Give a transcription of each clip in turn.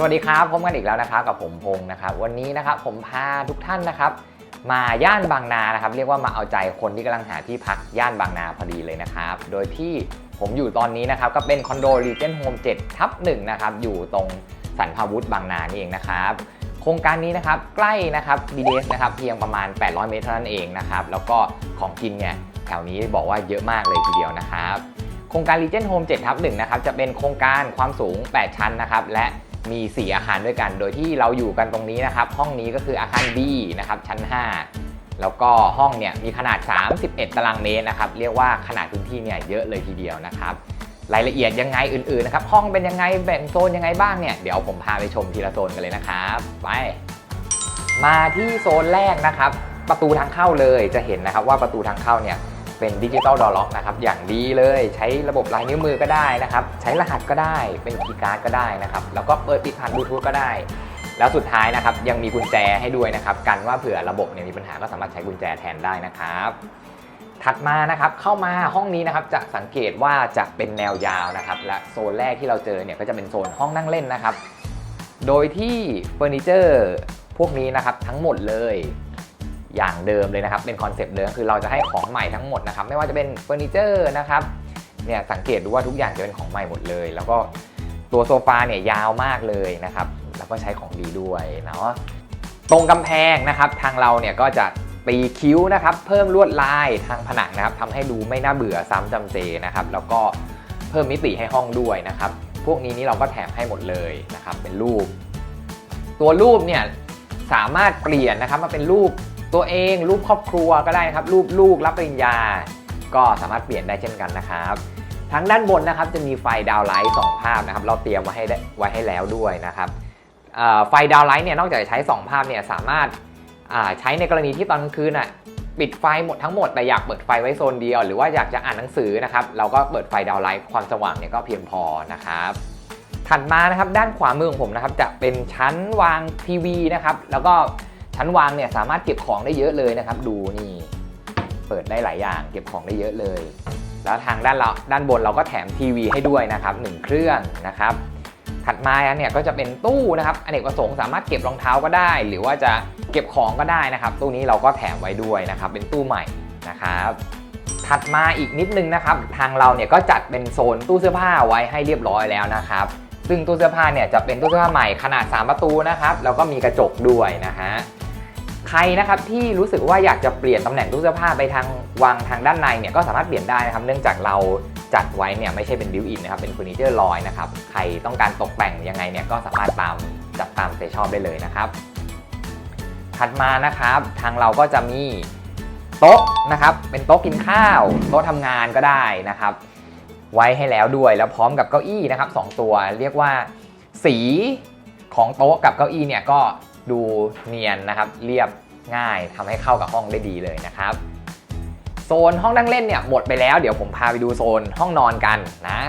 สวัสดีครับพบกันอีกแล้วนะครับกับผมพงศ์นะครับ วันนี้นะครับผมพาทุกท่านนะครับ มาย่านบางนานะครับ เรียกว่ามาเอาใจคนที่กำลังหาที่พักย่านบางนาพอดีเลยนะครับ โดยที่ผมอยู่ตอนนี้นะครับ ก็เป็นคอนโด Regent Home 7ทับ1นะครับ อยู่ตรงสันพาวุฒบางนานี่เองนะครับโครงการนี้นะครับใกล้นะครับ BDS นะครับเพียงประมาณ 800 เมตรเท่านั้นเองนะครับ แล้วก็ของกินเนี่ยแถวนี้บอกว่าเยอะมากเลยทีเดียวนะครับ โครงการ Regent Home 7ทับ1นะครับจะเป็นโครงการความสูง 8 ชั้นนะครับและ มี 4 อาคารด้วยกัน โดยที่เราอยู่กันตรงนี้นะครับ ห้องนี้ก็คืออาคาร B นะครับ ชั้น 5 แล้วก็ห้องเนี่ยมีขนาด 31 ตารางเมตรนะครับ เรียกว่าขนาดพื้นที่เนี่ยเยอะเลยทีเดียวนะครับ รายละเอียดยังไงอื่นๆนะครับ ห้องเป็นยังไงแบ่งโซนยังไงบ้างเนี่ย เดี๋ยวผมพาไปชมทีละโซนกันเลยนะครับ ไป มาที่โซนแรกนะครับ ประตูทางเข้าเลยจะเห็นนะครับว่าประตูทางเข้าเนี่ย เป็นดิจิตอลดอล็อกนะครับอย่างดีเลยใช้ระบบลายนิ้วมือก็ได้นะครับใช้รหัสก็ได้เป็นคีย์การ์ดก็ได้นะครับแล้วก็เปิดปิดผ่านบลูทูธก็ได้ แล้วสุดท้ายนะครับยังมีกุญแจให้ด้วยนะครับกันว่าเผื่อระบบเนี่ยมีปัญหาก็สามารถใช้กุญแจแทนได้นะครับถัดมานะครับเข้ามาห้องนี้นะครับจะสังเกตว่าจะเป็นแนวยาวนะครับและโซนแรกที่เราเจอเนี่ยก็จะเป็นโซนห้องนั่งเล่นนะครับ โดยที่เฟอร์นิเจอร์พวกนี้นะครับทั้งหมดเลย อย่างเดิมเลยนะครับ เป็นคอนเซปต์เดิมคือเราจะให้ของใหม่ทั้งหมดนะครับ ไม่ว่าจะเป็นเฟอร์นิเจอร์นะครับเนี่ยสังเกตดูว่าทุกอย่างจะเป็นของใหม่หมดเลย แล้วก็ตัวโซฟาเนี่ยยาวมากเลยนะครับ แล้วก็ใช้ของดีด้วยเนาะตรงกำแพงนะครับทางเราเนี่ยก็จะตีคิ้วนะครับ เพิ่มลวดลายทางผนังนะครับทำให้ดูไม่น่าเบื่อซ้ำจำเจนะครับ แล้วก็เพิ่มมิติให้ห้องด้วยนะครับ พวกนี้นี่เราก็แถมให้หมดเลยนะครับ เป็นรูป ตัวรูปเนี่ยสามารถเปลี่ยนนะครับมาเป็นรูป ตัวเองรูปครอบครัวก็ได้นะครับ รูปลูกรับปริญญา ก็สามารถเปลี่ยนได้เช่นกันนะครับทางด้านบนนะครับจะมีไฟดาวไลท์สองภาพนะครับ เราเตรียมไว้ให้ได้ไว้ให้แล้วด้วยนะครับไฟดาวไลท์เนี่ยนอกจากจะใช้ 2 ภาพเนี่ยสามารถาใช้ในกรณีที่ตอนกลางคืนอะปิดไฟหมดทั้งหมดแต่อยากเปิดไฟไว้โซนเดียว หรือว่าอยากจะอ่านหนังสือนะครับ เราก็เปิดไฟดาวไลท์ความสว่างเนี่ยก็เพียงพอนะครับถัดมานะครับด้านขวามือของผมนะครับจะเป็นชั้นวางทีวีนะครับ แล้วก็ ชั้นวางเนี่ยสามารถเก็บของได้เยอะเลยนะครับ ดูนี่เปิดได้หลายอย่าง เก็บของได้เยอะเลย แล้วทางด้านเราด้านบนเราก็แถมทีวีให้ด้วยนะครับหนึ่งเครื่องนะครับ ถัดมาเนี่ยก็จะเป็นตู้นะครับอเนกประสงค์สามารถเก็บรองเท้าก็ได้ หรือว่าจะเก็บของก็ได้นะครับ ตู้นี้เราก็แถมไว้ด้วยนะครับ เป็นตู้ใหม่นะครับถัดมาอีกนิดนึงนะครับ ทางเราเนี่ยก็จัดเป็นโซนตู้เสื้อผ้าไว้ให้เรียบร้อยแล้วนะครับ ซึ่งตู้เสื้อผ้าเนี่ยจะเป็นตู้เสื้อผ้าใหม่ขนาด 3 ประตูนะครับ แล้วก็มีกระจกด้วยนะฮะ ใครนะครับที่รู้สึกว่าอยากจะเปลี่ยนตำแหน่งตู้เสื้อผ้าไปทางวางทางด้านในเนี่ยก็สามารถเปลี่ยนได้นะครับ เนื่องจากเราจัดไว้เนี่ยไม่ใช่เป็นบิวอินนะครับ เป็นเฟอร์นิเจอร์ลอยนะครับ ใครต้องการตกแต่งยังไงเนี่ยก็สามารถตามจัดตามใจชอบได้เลยนะครับ ถัดมานะครับทางเราก็จะมีโต๊ะนะครับ เป็นโต๊ะกินข้าว โต๊ะทำงานก็ได้นะครับ ไว้ให้แล้วด้วยแล้วพร้อมกับเก้าอี้นะครับสองตัวเรียกว่าสีของโต๊ะกับเก้าอี้เนี่ยก็ ดูเนียนนะครับ เรียบง่ายทำให้เข้ากับห้องได้ดีเลยนะครับ โซนห้องนั่งเล่นเนี่ยหมดไปแล้ว เดี๋ยวผมพาไปดูโซนห้องนอนกันนะ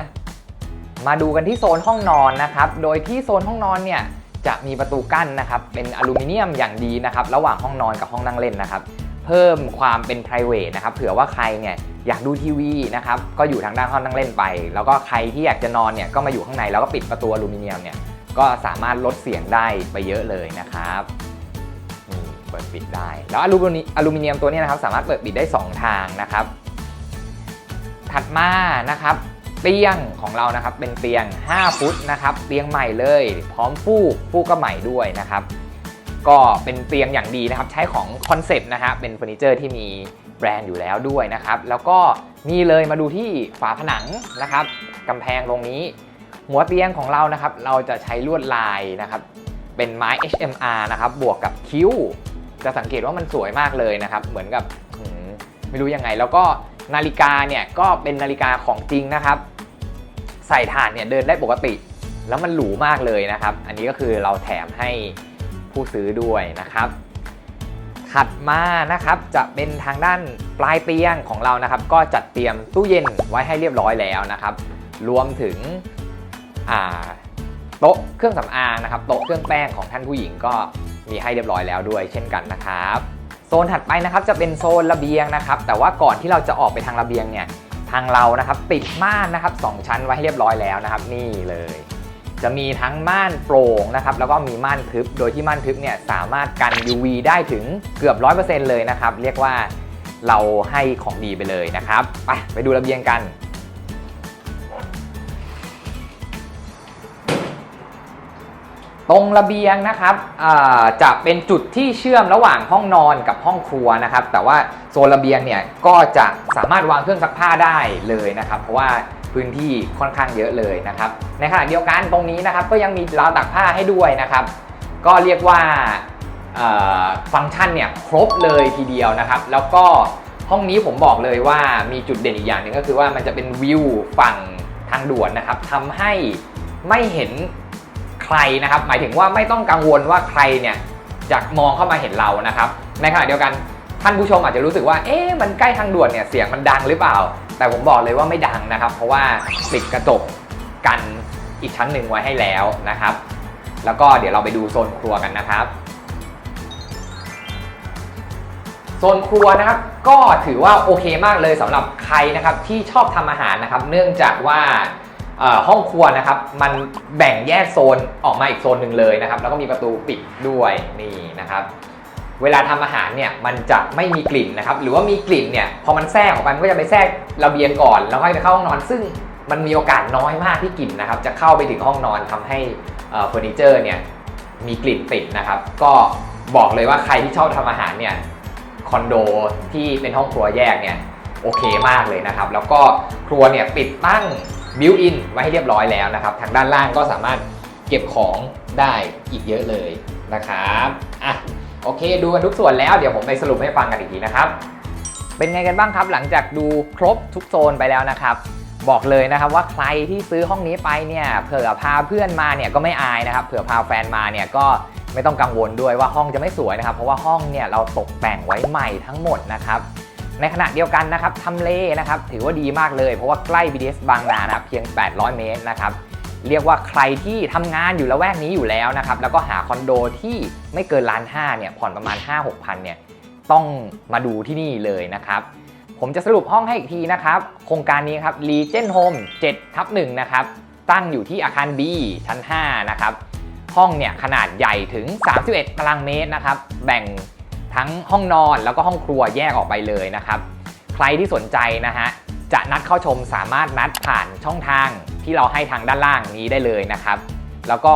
มาดูกันที่โซนห้องนอนนะครับ โดยที่โซนห้องนอนเนี่ยจะมีประตูกั้นนะครับเป็นอลูมิเนียมอย่างดีนะครับระหว่างห้องนอนกับห้องนั่งเล่นนะครับ เพิ่มความเป็น p r i v a t นะครับเผื่อว่าใครเนี่ยอยากดูทีวีนะครับก็อยู่ทางด้านห้องนั่งเล่นไป แล้วก็ใครที่อยากจะนอนเนี่ยก็มาอยู่ข้างในแล้วก็ปิดประตูอลูมิเนียมเนี่ย ก็สามารถลดเสียงได้ไปเยอะเลยนะครับเปิดปิดได้ แล้วอลูมิเนียมอลูมิเนียมตัวนี้นะครับสามารถเปิดปิดได้ 2 ทางนะครับ ถัดมานะครับเตียงของเรานะครับเป็นเตียง 5 ฟุตนะครับ เตียงใหม่เลย พร้อมฟูกฟูกก็ใหม่ด้วยนะครับ ก็เป็นเตียงอย่างดีนะครับ ใช้ของคอนเซปต์นะฮะเป็นเฟอร์นิเจอร์ที่มีแบรนด์อยู่แล้วด้วยนะครับ แล้วก็นี่เลยมาดูที่ฝาผนังนะครับกำแพงตรงนี้ หัวเตียงของเรานะครับ เราจะใช้ลวดลายนะครับ เป็นไม้ HMR นะครับ บวกกับคิ้ว จะสังเกตว่ามันสวยมากเลยนะครับ เหมือนกับไม่รู้ยังไง แล้วก็นาฬิกาเนี่ยก็เป็นนาฬิกาของจริงนะครับ ใส่ถ่านเนี่ยเดินได้ปกติ แล้วมันหรูมากเลยนะครับ อันนี้ก็คือเราแถมให้ผู้ซื้อด้วยนะครับ ถัดมานะครับจะเป็นทางด้านปลายเตียงของเรานะครับ ก็จัดเตรียมตู้เย็นไว้ให้เรียบร้อยแล้วนะครับ รวมถึง โต๊ะเครื่องสำอางนะครับโต๊ะเครื่องแป้งของท่านผู้หญิงก็มีให้เรียบร้อยแล้วด้วย เช่นกันนะครับโซนถัดไปนะครับจะเป็นโซนระเบียงนะครับ แต่ว่าก่อนที่เราจะออกไปทางระเบียงเนี่ยทางเรานะครับติดม่านนะครับสองชั้นไว้ให้เรียบร้อยแล้วนะครับ นี่เลย จะมีทั้งม่านโปร่งนะครับแล้วก็มีม่านทึบ โดยที่ม่านทึบเนี่ยสามารถกัน UV ได้ถึงเกือบ 100%เลยนะครับ เรียกว่าเราให้ของดีไปเลยนะครับ ไปไปดูระเบียงกัน ตรงระเบียงนะครับจะเป็นจุดที่เชื่อมระหว่างห้องนอนกับห้องครัวนะครับ แต่ว่าโซนระเบียงเนี่ยก็จะสามารถวางเครื่องซักผ้าได้เลยนะครับ เพราะว่าพื้นที่ค่อนข้างเยอะเลยนะครับ ในขณะเดียวกันตรงนี้นะครับ ก็ยังมีราวตากผ้าให้ด้วยนะครับ ก็เรียกว่าฟังก์ชันเนี่ยครบเลยทีเดียวนะครับ แล้วก็ห้องนี้ผมบอกเลยว่ามีจุดเด่นอีกอย่างหนึ่งก็คือว่ามันจะเป็นวิวฝั่งทางด่วนนะครับทำให้ไม่เห็น ใครนะครับ หมายถึงว่าไม่ต้องกังวลว่าใครเนี่ยจะมองเข้ามาเห็นเรานะครับ ในขณะเดียวกันท่านผู้ชมอาจจะรู้สึกว่า เอ๊ะ มันใกล้ทางด่วนเนี่ย เสียงมันดังหรือเปล่า แต่ผมบอกเลยว่าไม่ดังนะครับ เพราะว่าปิดกระจกกันอีกชั้นหนึ่งไว้ให้แล้วนะครับ แล้วก็เดี๋ยวเราไปดูโซนครัวกันนะครับ โซนครัวนะครับ ก็ถือว่าโอเคมากเลยสำหรับใครนะครับที่ชอบทำอาหารนะครับ เนื่องจากว่า ห้องครัวนะครับ มันแบ่งแยกโซนออกมาอีกโซนหนึ่งเลยนะครับ แล้วก็มีประตูปิดด้วยนี่นะครับ เวลาทำอาหารเนี่ยมันจะไม่มีกลิ่นนะครับ หรือว่ามีกลิ่นเนี่ยพอมันแทรกออกไปมันก็จะไปแทรกระเบียงก่อนแล้วค่อยไปเข้าห้องนอน ซึ่งมันมีโอกาสน้อยมากที่กลิ่นนะครับ จะเข้าไปถึงห้องนอนทำให้เอ่อเฟอร์นิเจอร์เนี่ยมีกลิ่นติดนะครับ ก็บอกเลยว่าใครที่ชอบทำอาหารเนี่ยคอนโดที่เป็นห้องครัวแยกเนี่ยโอเคมากเลยนะครับ แล้วก็ครัวเนี่ยปิดตั้ง บิวอินไว้ให้เรียบร้อยแล้วนะครับ ทางด้านล่างก็สามารถเก็บของได้อีกเยอะเลยนะครับอะโอเค ดูกันทุกส่วนแล้วเดี๋ยวผมไปสรุปให้ฟังกันอีกทีนะครับ เป็นไงกันบ้างครับ หลังจากดูครบทุกโซนไปแล้วนะครับ บอกเลยนะครับว่าใครที่ซื้อห้องนี้ไปเนี่ยเผื่อพาเพื่อนมาเนี่ยก็ไม่อายนะครับเผื่อพาแฟนมาเนี่ยก็ไม่ต้องกังวลด้วยว่าห้องจะไม่สวยนะครับ เพราะว่าห้องเนี่ยเราตกแต่งไว้ใหม่ทั้งหมดนะครับ ในขณะเดียวกันนะครับทำเลนะครับถือว่าดีมากเลย เพราะว่าใกล้ BTS บางนานะครับเพียง 800 เมตรนะครับเรียกว่าใครที่ทำงานอยู่ละแวกนี้อยู่แล้วนะครับแล้วก็หาคอนโดที่ไม่เกินล้านห้าเนี่ยผ่อนประมาณ 5-6พันเนี่ยต้องมาดูที่นี่เลยนะครับผมจะสรุปห้องให้อีกทีนะครับโครงการนี้ครับ Legion Home 7ทับ1นะครับตั้งอยู่ที่อาคาร B ชั้น 5 นะครับ ห้องเนี่ยขนาดใหญ่ถึง 31 ตารางเมตรนะครับ แบ่ง ทั้งห้องนอนแล้วก็ห้องครัวแยกออกไปเลยนะครับ ใครที่สนใจนะฮะจะนัดเข้าชมสามารถนัดผ่านช่องทางที่เราให้ทางด้านล่างนี้ได้เลยนะครับ แล้วก็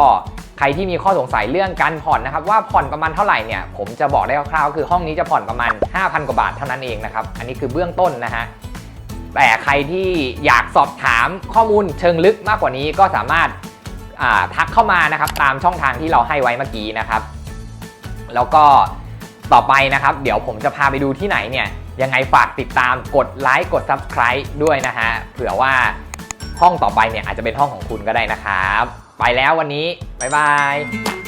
ใครที่มีข้อสงสัยเรื่องการผ่อนนะครับว่าผ่อนประมาณเท่าไหร่เนี่ยผมจะบอกได้คร่าวๆคือห้องนี้จะผ่อนประมาณ 5,000 กว่าบาทเท่านั้นเองนะครับ อันนี้คือเบื้องต้นนะฮะแต่ใครที่อยากสอบถามข้อมูลเชิงลึกมากกว่านี้ก็สามารถาทักเข้ามานะครับตามช่องทางที่เราให้ไว้เมื่อกี้นะครับ แล้วก็ ต่อไปนะครับ เดี๋ยวผมจะพาไปดูที่ไหนเนี่ยยังไงฝากติดตามกดไลค์กด Subscribe ด้วยนะฮะเผื่อว่าห้องต่อไปเนี่ยอาจจะเป็นห้องของคุณก็ได้นะครับ ไปแล้ววันนี้ บ๊ายบาย